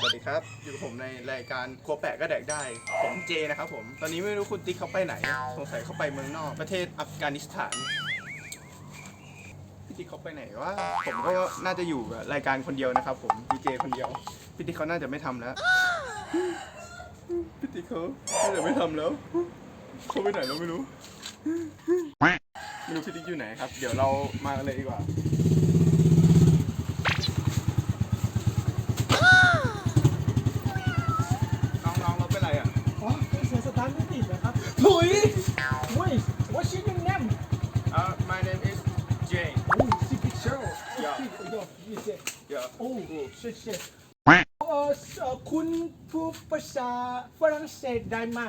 สวัสดีครับ อยู่กับผมในรายการครัวแปะก็แดกได้ ผมเจนะครับผม ตอนนี้ไม่รู้คุณติ๊กเขาไปไหน สงสัยเขาไปเมืองนอก ประเทศอัฟกานิสถาน พี่ติ๊กเขาไปไหนวะ ผมก็น่าจะอยู่กับรายการคนเดียวนะครับผมดีเจคนเดียว พี่ติ๊กเขาน่าจะไม่ทำแล้ว พี่ติ๊กเขาน่าจะไม่ทำแล้ว เขาไปไหนเราไม่รู้ ไม่รู้พี่ติ๊กอยู่ไหนครับ เดี๋ยวเรามากันเลยดีกว่า อ้เชิดเชิดเออเอ่อคุณพูดภาษาฝรั่งเศสได้ไหม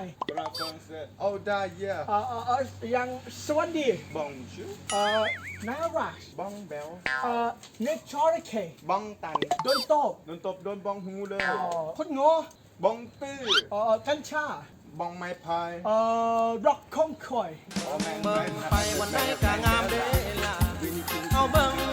Français. Oh, da, yeah. เอ่อเอ่อเอ่อยังสวัสดี Bonjour. เอ่อนารัก Bong bell. เอ่อเนชอร์เค Bong tan. โดนโตบโดนตบโดนบองหูเลยเอ่อคนโง่บองตื้อเอ่อกัญชาบองไม้พายเอ่อร็อกคงคอยอ๋อแมงเบิ่งนะไปบนใดกะงามเด้ล่ะเอาเบิ่ง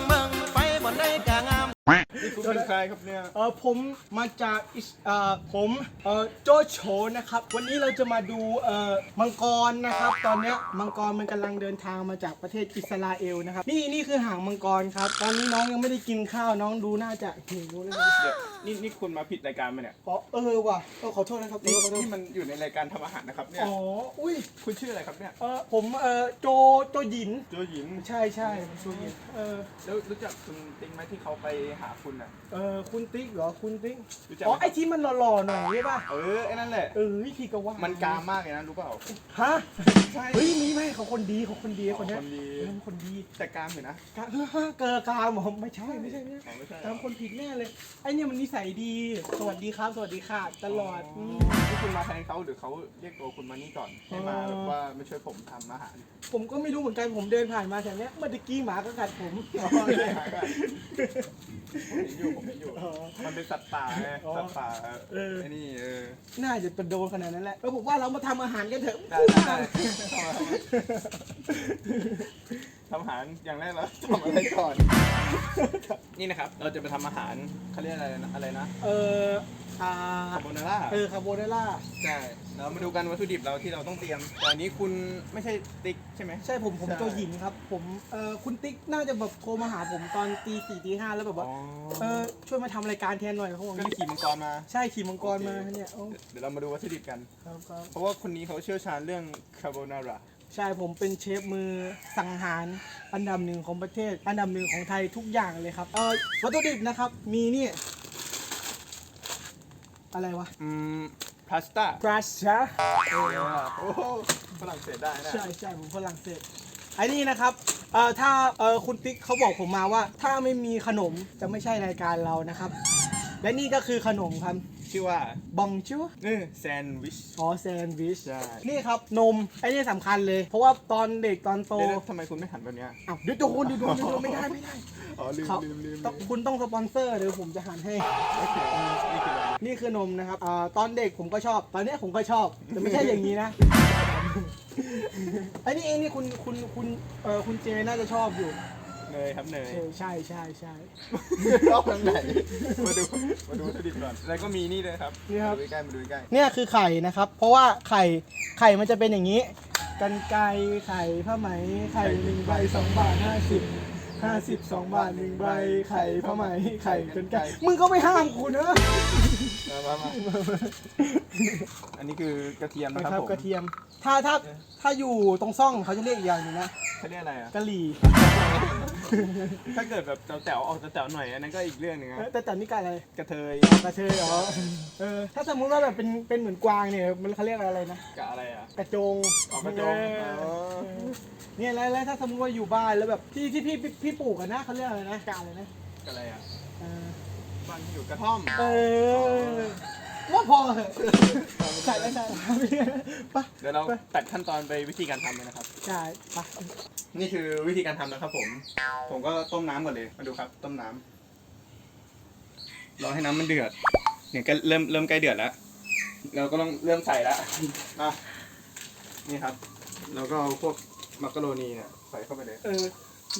นี่คุณเป็นใครครับเนี่ย เออผมมาจากอิสเอ่อผมเอ่อโจโฉนะครับ วันนี้เราจะมาดูเอ่อมังกรนะครับ ตอนเนี้ยมังกรมันกำลังเดินทางมาจากประเทศอิสราเอลนะครับ นี่นี่คือหางมังกรครับ ตอนนี้น้องยังไม่ได้กินข้าวน้องดูน่าจะหิวเลยนะเดี๋ยว นี่นี่คุณมาผิดรายการไหมเนี่ยอ๋อเออว่ะเออขอโทษนะครับเอนี่อขอโทษนี่มันอยู่ในรายการทำอาหารนะครับเนี่ยอ๋ออุ้ยคุณชื่ออะไรครับเนี่ยเออผมเออโจโจหยินโจหญิงใช่ใช่ผมโจหยินเออแล้วรู้จักคุณติ๊งไหมที่เขาไปหาคุณอะเออคุณติ๊กเหรอคุณติ๊กรู้จักอ๋อไหมไอที่มันหล่อๆหน่อยใช่ป่ะเออไอ้นั่นแหละเออวิธีก็ว่ามัมันกามากเลยนะรู้เปล่าฮะใช่เฮ้ยมีไหมเขาคนดีเขาคนดีคนเนี้ยคนดีเออคนดีแต่กามอยู่นะกะเออฮะเกอกามเหรอไม่ใช่ไม่ใช่ไม่ใช่อ๋อไม่ใช่ตามคนผิดแน่เลยไอเนี่ยมันนิสัยดี สวัสดีครับ สวัสดีค่ะ ตลอดมที่คุณมาแทนเขาหรือเขาเรียกตัวคุณมานี่ก่อนให้มาแบบว่ามาช่วยผมทำอาหารผมก็ไม่รู้เหมือนกันผมเดินผ่านมาแถวเนี้ยเมื่อตะกี้หมาก็กัดผมผมเห็นอยู่ผมเห็นอยู่ อ๋อ มันเป็นสัตว์ป่าไงอ๋อสัตว์ป่าเออ ไอ้นี่เออ น่าจะเป็นโดนขนาดนั้นแหละเออผมว่าเรามาทำอาหารกันเถอะได้ได้ได้ ทำอาหารอย่างแรกเราทำอะไรก่อน นี่นะครับ เราจะไปทำอาหารเขาเรียกอะไรนะอะไรนะ เออาคาโบนาร่าเออคาโบนาร่าใช่เรามาดูกันวัตถุดิบเราที่เราต้องเตรียมแต่อันนี้คุณไม่ใช่ติ๊กใช่ไหม ใช่ผมผมใช่โจหยินครับ ผมเออคุณติ๊กน่าจะแบบโทรมาหาผมตอนตีสี่ตีห้าแล้วแบบว่า อ๋อเออช่วยมาทำรายการแทนหน่อยเขาบอกก็เลยขี่มังกรมา ใช่ขี่มังกรมาเนี่ยโอ้เดี๋ยวเรามาดูวัตถุดิบกัน ครับครับเพราะว่าคนนี้เขาเชี่ยวชาญเรื่องคาโบนาร่าใช่ผมเป็นเชฟมือสังหารอันดับหนึ่งของประเทศ อันดับหนึ่งของไทยทุกอย่างเลยครับเออวัตถุดิบนะครับมีนี่ อะไรวะอืมพาสต้าปราชาโอ้โหฝรั่งเศสได้นะใช่ใช่ผมฝรั่งเศสไอ้นี่นะครับเอ่อถ้าเอ่อคุณติ๊กเขาบอกผมมาว่า ถ้าไม่มีขนมจะไม่ใช่รายการเรานะครับ และนี่ก็คือขนมครับชื่อว่าบองชัวนี่แซนด์วิช อ๋อแซนด์วิช ใช่ นี่ครับ นม ไอ้นี่สำคัญเลย เพราะว่าตอนเด็กตอนโตเดี๋ยวๆทำไมคุณไม่หันแบบเนี้ยอ้าวเดี๋ยวโดนเดี๋ยวโดนเดี๋ยวโดนไม่ได้ไม่ได้อ๋อลืมครับลืมลืมต้องคุณต้องสปอนเซอร์เดี๋ยวผมจะหันให้ โอเคนี่คืออะไร นี่คือนมนะครับอ่าตอนเด็กผมก็ชอบ ตอนเนี้ยผมก็ชอบ แต่ไม่ใช่อย่างนี้นะ ไอ้นี่เองนี่คุณคุณคุณเออคุณเจน่าจะชอบอยู่ เนยครับเนยเออใช่ใช่ใช่ชอบทางไหน มาดูมาดูวัตถุดิบก่อน แล้วก็มีนี่ด้วยครับนี่ครับ มาดูใกล้ๆมาดูใกล้เนี่ยคือไข่นะครับ เพราะว่าไข่ไข่มันจะเป็นอย่างนี้ กันไกรไข่ผ้าไหมไข่หนึ่งใบสองบาทห้าสิบ ห้าสิบสองบาทหนึ่งใบไข่ผ้าไหมไข่กันไกรมึงก็ไม่ห้ามกูนะมามามาอันนี้คือกระเทียมนะนะคครัรับบผมกระเทียม ถ้าถ้าถ้าอยู่ตรงซ่องเขาจะเรียกอีกอย่างหนึงนะเขาเรียกอะไรอะ กะหรี่ถ้าเกิดแบบแต๋วๆออกแต๋วๆหน่อยอันนั้นก็อีกเรื่องหนึ่งเอนะแต่แต่นี่กะอะไรกระเทยกระเทยเหรอเออถ้าสมมุติว่าแบบเป็นเป็นเหมือนกวางเนี่ยมันเขาเรียกอะไรนะกะอะไรอะกระโจงออกกระโจงเออ เออเนี่ยแล้วแล้วถ้าสมมติว่าอยู่บ้านแล้วแบบที่ที่พี่พี่พี่ปลูกกันนะเขาเรียกอะไรนะกะอะไรนะกะอะไรอะเออบ้านที่อยู่กระท่อมเออว่าพอเหอะใส่แล้วใส่ปะเดี๋ยวเราตัดขั้นตอนไปวิธีการทำเลยนะครับใช่ปะนี่คือวิธีการทำนะครับ ผม ผมก็ต้มน้ำก่อนเลยมาดูครับ ต้มน้ำรอให้น้ำมันเดือดเนี่ยก็เริ่มเริ่มใกล้เดือดแล้วเราก็ต้องเริ่มใส่แล้วอะนี่ครับ แล้วก็เอาพวก มักกะโรนีเนี่ยใส่เข้าไปเลย เออ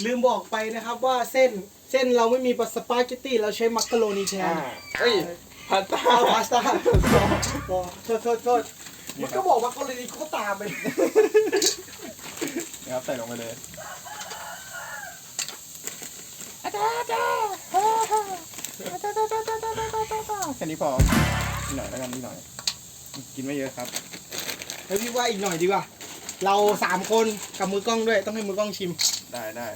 ลืมบอกไปนะครับว่าเส้นเส้นเราไม่มีสปาเกตตี้เราใช้มักกะโรนีแทนอ่าเอ้ยผพาสต้าเอาพาสต้าอ๋อโทษโทษโทษมันก็บอกว่าเกาหลีเขาก็ตามไป นะครับใส่ลงไปเลยแค่นี้พอนิดหน่อยแล้วกันนิดหน่อย กินไม่เยอะครับ เฮ้ยพี่ว่าอีกหน่อยดีกว่า เราสามคนกับมือกล้องด้วย ต้องให้มือกล้องชิม ได้ได้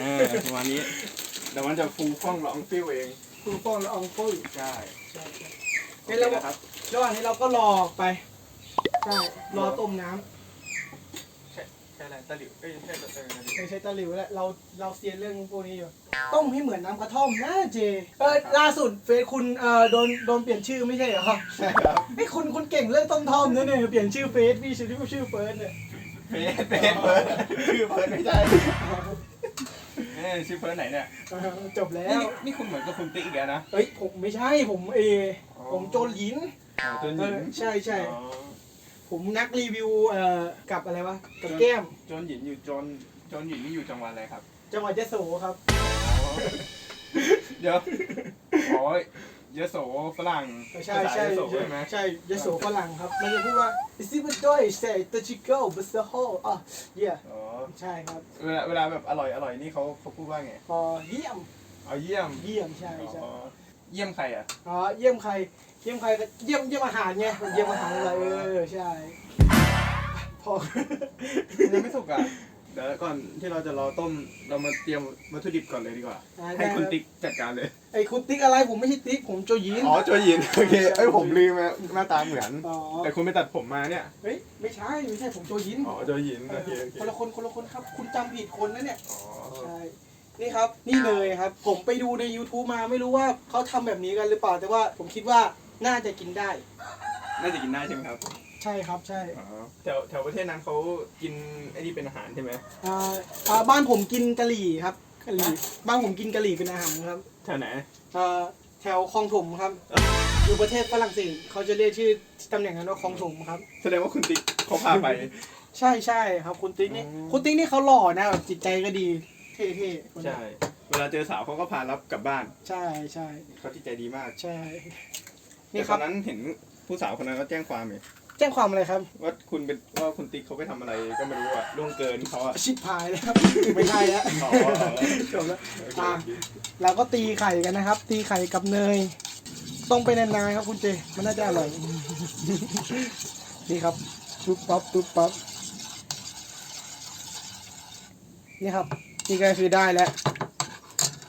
เออประมาณนี้เดี๋ยวมันจะฟูฟ่องร้องฟิวเองคุณป้องและอองปุ้ยใช่ใช่ใช่โอเฮ้ยเคแล้วนะครับระหว่างนี้เราก็รอไปใช่รอต้มน้ำใช่ใช่ อะไรตะหลิวเอ้ยใช่ตะเออตะหลิวไม่ใช่ตะหลิวแหละเราเราเซียนเรื่องพวกนี้อยู่ ต้มให้เหมือนน้ำกระท่อมนะเจเออล่าสุดเฟซคุณเอ่อโดนโดนเปลี่ยนชื่อไม่ใช่เหรอใช่ครับไอ้ยคุณคุณเก่งเรื่องต้มท่อมนะเนี่ยเปลี่ยนชื่อเฟซพี่ชื่อชื่อเฟิร์สเนี่ยเฟิร์สเฟิร์สเฟิร์สชื่อเฟิร์สไม่ใช่เอ้ยชื่อเฟิร์สไหนเนี่ยเออจบแล้นี่วนี่คุณเหมือนกับคุณติ๊กอีกแล้วนะเอ้ยผมไม่ใช่ผมเอผมโจนหยิน อ๋อตัวหเอญิงอใช่ใช่ อ๋อ ผมนักรีวิวเอ่อกับอะไรวะกับแก้มโจนหญิงอยู่โจนโจนหญิงนี่อยู่จังหวัดอะไรครับจังหวัดยะโสครับเดี๋ยวอ๋อยโสฝรั่งใช่ภาษาใช่ยโสใช่ไหม ใช่ยโสฝรั่งครับ มันจะพูดว่า is it a Deutsch say the chico but the whole อะ yeah อ๋อใช่ครับเวลาเวลาแบบอร่อยอร่อยนี่เขาเขาพูดว่าไงอ๋อเยี่ยม เอาเยี่ยม เยี่ยมใช่ใช่อ๋อเยี่ยมใครอะ อ๋อเยี่ยมใคร เยี่ยมใครก็เยี่ยมเยี่ยมอาหารไงมันเยี่ยมอาหารอะไรเออใช่พอยังไม่สุกอะ เดี๋ยวก่อนที่เราจะรอต้มเรามาเตรียมวัตถุดิบก่อนเลยดีกว่า ให้คุณติ๊กจัดการเลย ไอ้คุณติ๊กอะไรผมไม่ใช่ติ๊กผมโจยินอ๋อโจหยินโอเคเอ้ยผมลืมอะหน้าตาเหมือนอ๋อแต่คุณไปตัดผมมาเนี่ย เฮ้ยไม่ใช่ไม่ใช่ผมโจยินอ๋อโจหยินเอโออเคโอเคคนละคนคนละคนครับ คุณจำผิดคนนะเนี่ยอ๋อใช่นี่ครับ นี่เลยครับ ผมไปดูใน YouTube มาไม่รู้ว่าเขาทำแบบนี้กันหรือเปล่า แต่ว่าผมคิดว่า น่าจะกินได้ น่าจะกินได้ใช่ไหมครับใช่ครับใช่อ๋อแถวแถวประเทศนั้นเขากินไอ้นี่เป็นอาหารใช่ไหมอ่าอ่าบ้านผมกินกะหรี่ครับกะหรี่บ้านผมกินกะหรี่เป็นอาหารครับแถวไหน อ่าแถวคลองถมครับอยู่ประเทศฝรั่งเศสเขาจะเรียกชื่อตำแหน่งนั้นว่าคลองถมครับ แสดงว่าคุณติ๊กเขาพาไป ใช่ใช่ครับคุณติ๊กนี่อืม คุณติ๊กนี่เขาหล่อนะแบบจิตใจก็ดี เท่ๆคนนี้ใช่ เวลาเจอสาวเขาก็พารับกลับบ้านใช่ใช่เขาที่ใจดีมาก ใช่ แต่นี่ตครัอบ นนั้นเห็นผู้สาวคนนั้นก็แจ้งความเลยแจ้งความอะไรครับ ว่าคุณเป็นว่าคุณติ๊กเขาไปทำอะไรก็ไม่รู้อะล่วงเกินเขาอะชิบหายแล้วครับ ไม่ใช่แล้วอ๋ออ๋อจบแล้ว โอเคอะโอเคเราก็ตีไข่กันนะครับ ตีไข่กับเนย ต้องไปนานๆครับคุณเจ มันน่าจะอร่อย นี่ครับปุ๊บปั๊บปุ๊บปั๊บนี่ครับ นี่ก็คือได้แล้ว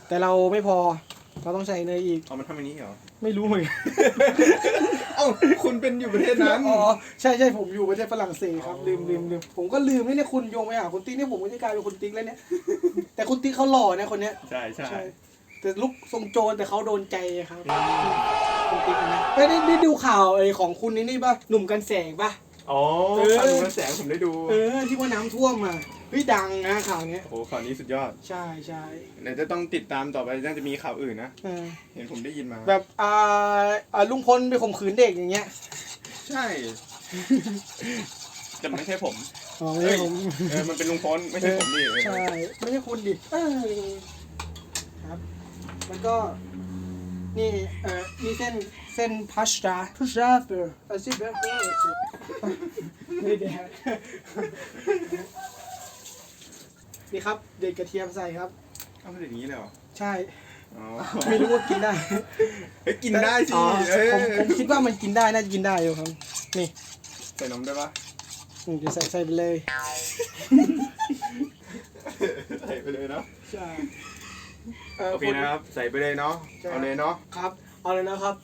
แต่เราไม่พอ เราต้องใส่เนยอีก เอามันทำอย่างนี้เหรอ ไม่รู้เหมือนกันเอ้าคุณเป็นอยู่ประเทศนั้น อ๋อใช่ใช่ผมอยู่ประเทศฝรั่งเศสครับอ๋อลืมลืมลืมผมก็ลืมนี่เนี่ยคุณโยงไปหาคุณติ๊กนี่ผมก็จะกลายเป็นคุณติ๊กแล้วเนี่ย แต่คุณติ๊กเขาหล่อนะคนเนี้ยใช่ใช่ใช่แต่ลุกทรงโจรแต่เขาโดนใจครับคุณติ๊กนะไม่ได้ได้ดูข่าวไอ้ของคุณนี่นี่ป่ะหนุ่มกันแสงป่ะอ๋อเออข่าวดูกระแสผมได้ดู เออที่ว่าน้ำท่วมอะเฮ้ยดังนะข่าวเนี้ย โอ้โหข่าวนี้สุดยอดใช่ใช่เดี๋ยวจะต้องติดตามต่อไปน่าจะมีข่าวอื่นนะ เออเห็นผมได้ยินมา แบบอ่าอ่าลุงพลไปข่มขืนเด็กอย่างเงี้ยใช่ แต่ไม่ใช่ผม อ๋อไม่ใช่ผมเออ มันเป็นลุงพลไม่ใช่ผมดิเออใช่ไม่ใช่คุณดิเออครับ แล้วก็ นี่เอ่อนี่เส้นเส้นพาสต้าพาสต้าเบอร์อาซิเบอร์ไม่ได้แดก นี่ครับ เด็ดกระเทียมใส่ครับ เอาเป็นอย่างนี้เลยเหรอใช่ อ๋อไม่รู้ว่ากินได้เฮ้ยกินได้สิอ๋อเออผมผมคิดว่ามันกินได้น่าจะกินได้อยู่ครับ นี่ใส่นมได้ปะอืมเดี๋ยวใส่ใส่ไปเลยใส่ไปเลยเนาะใช่เอ่อโอเคนะครับ ใส่ไปเลยเนาะใช่เอาเลยเนาะ ครับ เอาเลยนะครับ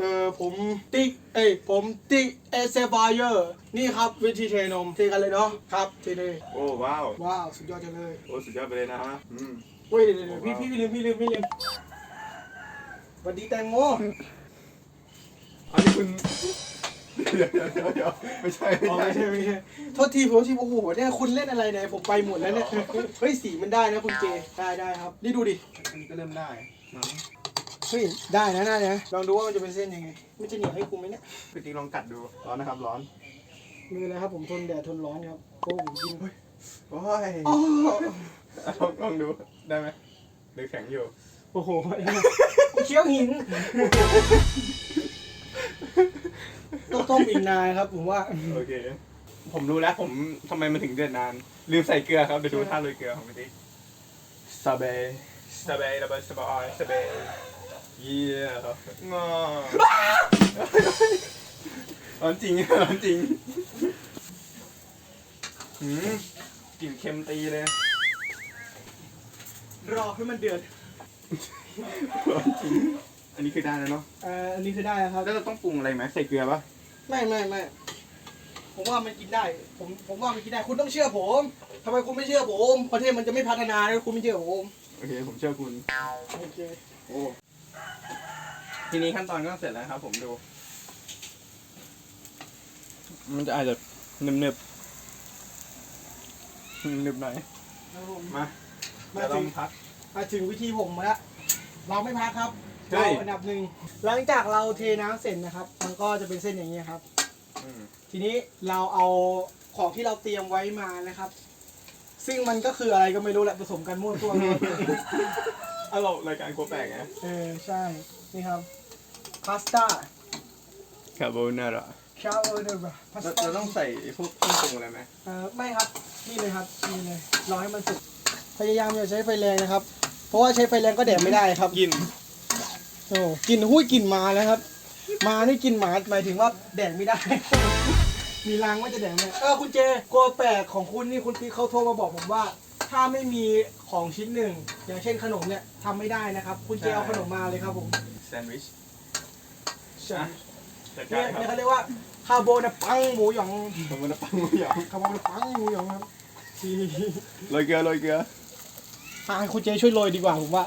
เออผมติ๊กเอ้ยผมติ๊กเอเซฟายเออร์นี่ครับวิธีเทนมเทกันเลยเนาะครับเทเลยโอ้ว้าวว้าวสุดยอดจังเลยโอ้สุดยอดไปเลยนะฮะอืมเว้ยเดี๋ยวเดี๋ยวเดี๋ยวพี่ว้าวพี่ลืมพี่ลืมพี่ลืมสวัสดีแตงโมอันนี้คุณเดี๋ยวเดี๋ยวเดี๋ยวเดี๋ยวไม่ใช่อ๋อไม่ไม่ใช่ใช่ไม่ใช่โทษทีโทษทีโอ้โหเนี่ยคุณเล่นอะไรเนี่ยผมไปหมดแล้วเนี่ยเฮ้ยสีมันได้นะคุณเจได้ได้ครับนี่ดูดิอันนี้ก็เริ่มได้นะ เฮ้ยได้นะน่านะลองดูว่ามันจะเป็นเส้นยังไง มันจะเหนียวให้คุณไหมเนี่ยพี่ติ๊กลองกัดดู ร้อนนะครับ ร้อน มือเลยครับผมทนแดดทนร้อนครับโอ้ผมยิงโอ้ยอ๋อลองลองดู ได้ไหมหรือแข็งอยู่ โอ้โหเคี้ยวหินต้องต้มอีกนานครับผมว่า โอเค ผมรู้แล้วผมทำไมมันถึงเดือดนาน ลืมใส่เกลือครับเดี๋ยวดูท่าโรยเกลือของพี่ติ๊กสเบย์สเบย์ระเบิดสบายสเบย์ เยี่ยครับงอร้อนจริงร้อนจริงหืมกลิ่นเค็มตีเลย รอให้มันเดือด ร้อนจริง อันนี้คือได้แล้วเนาะ เอ่ออันนี้คือได้แล้วครับ แล้วเราต้องปรุงอะไรไหมใส่เกลือปะไม่ไม่ไม่ผมว่ามันกินได้ ผมผมว่ามันกินได้ คุณต้องเชื่อผมทำไมคุณไม่เชื่อผม ประเทศมันจะไม่พัฒนาถ้าคุณไม่เชื่อผม โอเค ผมเชื่อคุณ โอเค โอ้ ทีนี้ขั้นตอนก็เสร็จแล้วครับ ผมดู มันจะอาจจะหนึบหนึบหนึบหน่อยครับผมมามาเดี๋ยวเราถึงพัก มาถึงวิธีผมมาแล้ว เราไม่พักครับเฮ้เราย อันดับหนึ่งหลังจากเราเทน้ำเสร็จนะครับ มันก็จะเป็นเส้นอย่างนี้ยครับ อืมทีนี้เราเอาของที่เราเตรียมไว้มานะครับ ซึ่งมันก็คืออะไรก็ไม่รู้แหละผสมกันมั่วตัวเลย อะเรารายการโคแปลกไงเออใช่ นี่ครับ พาสต้า คาโบนาร่าชาโอเนอร์พาสเราต้าเราต้องใส่พวกเครื่องปรุงอะไรไหมเออไม่ครับ นี่เลยครับ นี่เลย รอให้มันสุก พยายามอย่าใช้ไฟแรงนะครับ เพราะว่าใช้ไฟแรงก็แดดไม่ได้ครับ กินโอ้กลินหุ้ยกลิ่นหมาแล้วครับ มานี่กลินหมาหมายถึงว่าแดดไม่ได้ มีรางว่าจะแดดไม่ได้เออคุณเจกลัวแปลกของคุณนี่คุณพี่เขาโทรมาบอกผมว่า ถ้าไม่มีของชิ้นหนึ่ง อย่างเช่นขนมเนี่ยทำไม่ได้นะครับ คุณเจเอาขนมมาเลยครับผมแซนด์วิชใช่จัดเนี่กายรคเนี่ยรับเขาเรียกว่าคาโบนาปังหมูหยองผมมันปังหมูหยองคาโบนาปังหมูหยองครับที่โรยเกลือโรยเกลือให้คุณเจช่วยโรยดีกว่าผมว่า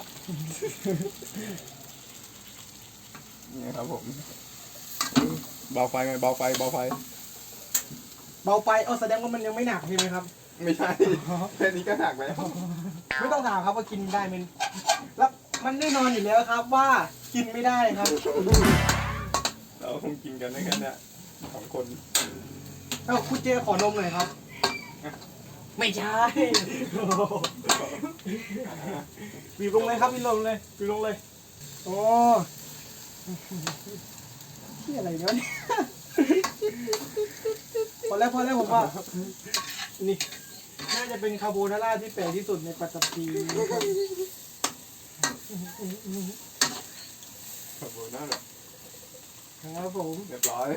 นี่ครับผมเบาไฟไหมเบาไฟเบาไฟเบาไปเอาแสดงว่ามันยังไม่หนักใช่ไหมครับ ไม่ใช่แค่นี้ก็หนักแล้วไม่ต้องถามครับว่ากินได้มันแล้วมันแน่นอนอยู่แล้วครับว่ากินไม่ได้ครับ เราคงกินกันด้วยกันเนี่ยสองคนเอ้าคุณเจขอนมหน่อยครับ ไม่ใช่บีบลงเลยครับบีบลงเลยบีบลงเลย โอ้ที่อะไรเนี่ยพอแล้วพอแล้วผมว่านี่ น่าจะเป็นคาโบนาร่าที่แปลกที่สุดในปัตตภีนะครับขอบคุณนะครับผมเรียบร้อย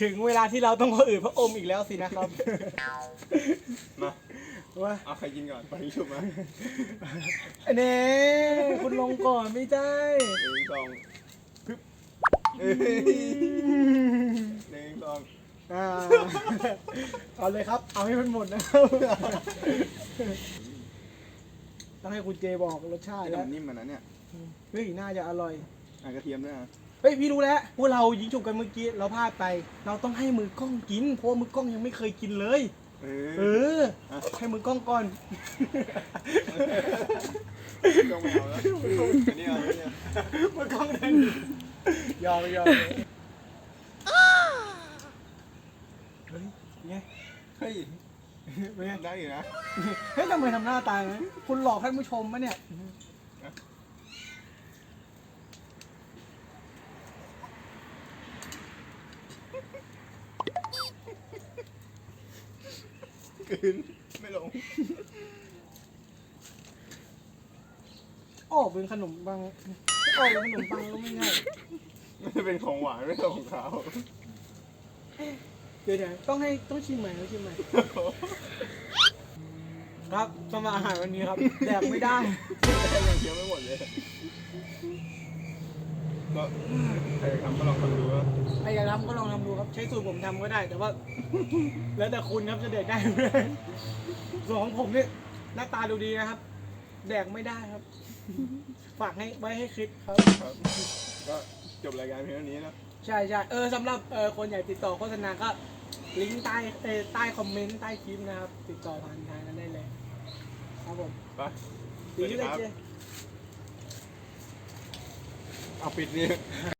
ถึงเวลาที่เราต้องพออืดพระอมอีกแล้วสินะครับ มา ว่าเอาใครกินก่อนไปชุบมาเน่คุณลงก่อนไม่ได้หนึ่งสองปึ๊บเอ้ยหนึ่งสองอ่าเอาเลยครับ เอาให้มันหมดนะครับต้องให้คุณเจบอกรสชาติไอ้แล้วดำนิ่มมันนะเนี่ยเฮ้ยน่าจะอร่อย อะกระเทียมด้วยนะเฮ้ยพี่รู้แล้วพวกเรายิงฉุบกันเมื่อกี้เราพลาดไป เราต้องให้มือกล้องกิน เพราะว่ามือกล้องยังไม่เคยกินเลย เอเอออ ให้มือกล้องก่อนต้องไม่เอาแล้วอันนี้เอาอันนี้เอามือกล้องนั่นยอมยอมเฮ้ยไงเฮ้ยเป็นไงได้อยู่นะเฮ้ยทำไมทำหน้าตายไหมคุณหลอกท่านผู้ชมมะเนี่ยคืน ไม่ลงออกเป็นขนมปังออกเป็นขนมปังก็ไม่ง่ายไม่เป็นของหวานไม่ใช่ของขาวเดี๋ยวเดี๋ยวต้องให้ต้องชิมใหม่ต้องชิมใหม่ ครับสำหรับอาหารวันนี้ครับแดกไม่ได้ยังเคี้ยวไม่หมดเลย ก็ใครทำก็ลองทำดูว่าใครอยากทำก็ลองทำดูครับ ใช้สูตรผมทำก็ได้ แต่ว่า แล้วแต่คุณครับจะแดกได้ไหมส่วนของผมเนี่ยหน้าตาดูดีนะครับ แดกไม่ได้ครับ ฝากให้ไว้ให้คิดครับ ครับก็จบรายการเพียงเท่านี้นะใช่ใช่เออสำหรับเออคนอยากติดต่อโฆษณาก็ ลิงก์ใต้เออใต้คอมเมนต์ใต้คลิปนะครับ ติดต่อผ่านทางนั้นได้เลย ครับผมไปดีเลยเจ เอาปิดนี่